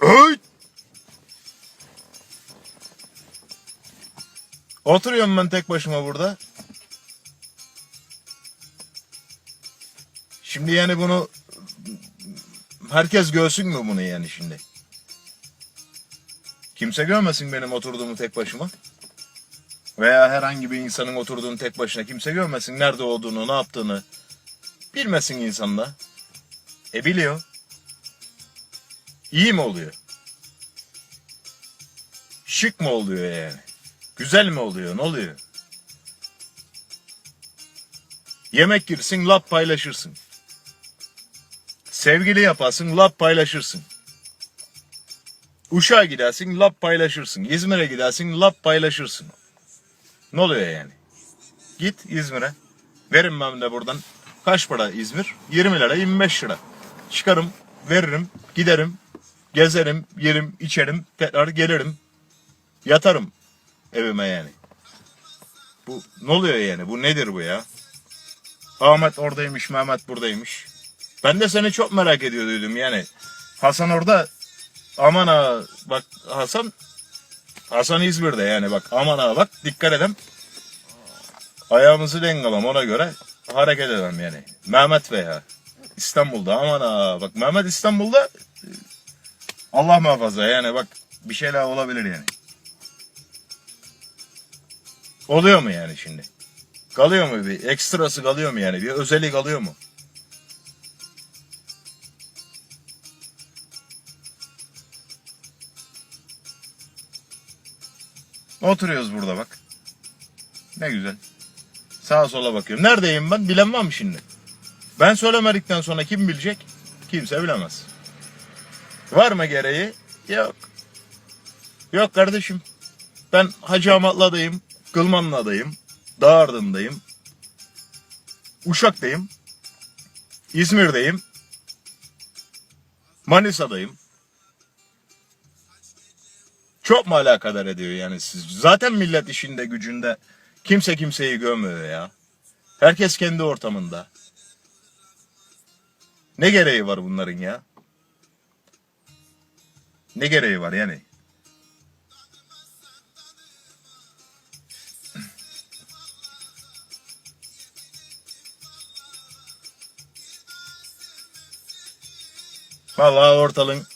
Öy! Oturuyorum ben tek başıma burada. Şimdi yani bunu herkes görsün mü bunu yani şimdi? Kimse görmesin benim oturduğumu tek başıma. Veya herhangi bir insanın oturduğunu tek başına kimse görmesin. Nerede olduğunu, ne yaptığını. Bilmesin insan da. E biliyor. İyi mi oluyor? Şık mı oluyor yani? Güzel mi oluyor? Ne oluyor? Yemek girsin, lap paylaşırsın. Sevgili yaparsın, lap paylaşırsın. Uşağa gidersin, lap paylaşırsın. İzmir'e gidersin, lap paylaşırsın. Ne oluyor yani? Git İzmir'e. Verin ben de buradan. Kaç para İzmir? 20 lira, 25 lira. Çıkarım, veririm, giderim, gezerim, yerim, içerim, tekrar gelirim. Yatarım evime yani. Bu ne oluyor yani? Bu nedir bu ya? Ahmet oradaymış, Mehmet buradaymış. Ben de seni çok merak ediyordum yani. Hasan orada aman ha bak Hasan Hasan İzmir'de yani bak aman ha bak dikkat edem. Ayağımızı dengalam ona göre hareket edem yani. Mehmet veya İstanbul'da aman ha bak Mehmet İstanbul'da Allah muhafaza yani bak bir şeyler olabilir yani. Oluyor mu yani şimdi? Kalıyor mu bir ekstrası kalıyor mu yani bir özellik kalıyor mu? Oturuyoruz burada bak. Ne güzel. Sağa sola bakıyorum. Neredeyim ben? Mı şimdi? Ben söylemedikten sonra kim bilecek? Kimse bilemez. Var mı gereği? Yok. Yok kardeşim. Ben Hacı Amatlı'dayım. Kılmanlı'dayım. Dağardın'dayım. Uşak'tayım. İzmir'deyim. Manisa'dayım. Çok mu alakadar ediyor yani siz? Zaten millet işinde gücünde kimse kimseyi görmüyor ya. Herkes kendi ortamında. Ne gereği var bunların ya? Ne gereği var yani? Vallahi ortalığın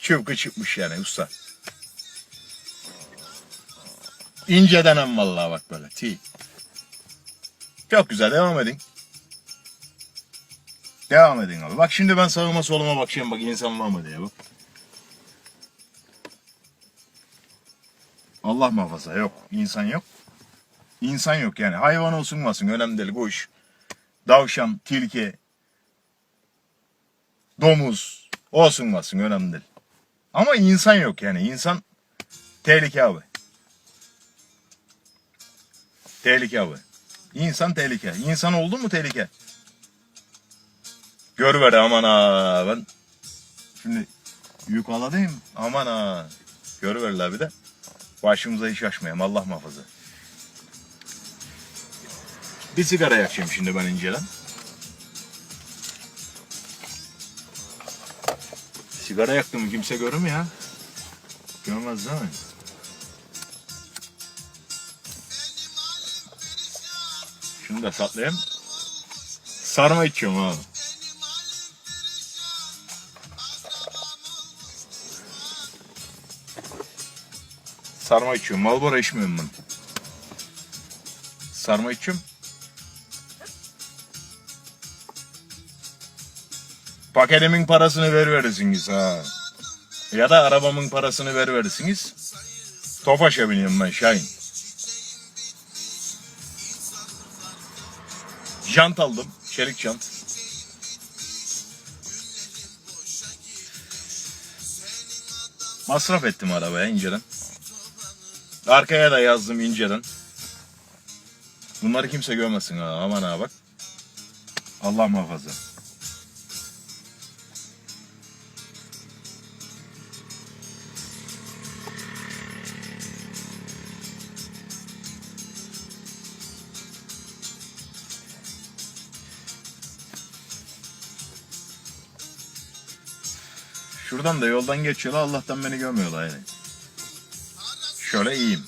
çıpkı çıkmış yani usta. İnce denen vallahi bak böyle. T. Çok güzel devam edin. Devam edin abi. Bak şimdi ben sağıma soluma bakacağım bak insan var mı diye bak. Allah muhafaza yok. insan yok. İnsan yok yani. Hayvan olsun olmasın önemli değil. Kuş, davşan, tilki, domuz olsun olmasın önemli değil. Ama insan yok yani. İnsan tehlike abi. Tehlike abi. İnsan tehlike. İnsan oldu mu tehlike? Gör ver aman ha. Ben şimdi yük aladayım. Aman ha. Gör ver bir de. Başımıza iş açmayalım. Allah muhafaza. Bir sigara yakacağım şimdi ben inceden. Sigara yaktım kimse görür mü ya? Görmez değil mi? Şunu da saklayayım. Sarma içiyorum abi. Sarma içiyorum. Malbora içmiyorum ben. Sarma içiyorum. Paketimin parasını ver verirsiniz ha. Ya da arabamın parasını ver verirsiniz. Tofaş'a biniyorum ben Şahin. Jant aldım. Çelik jant. Masraf ettim arabaya inceden. Arkaya da yazdım inceden. Bunları kimse görmesin ha. Aman ha bak. Allah muhafaza. Şuradan da yoldan geçiyorlar Allah'tan beni görmüyorlar yani. Şöyle iyiyim.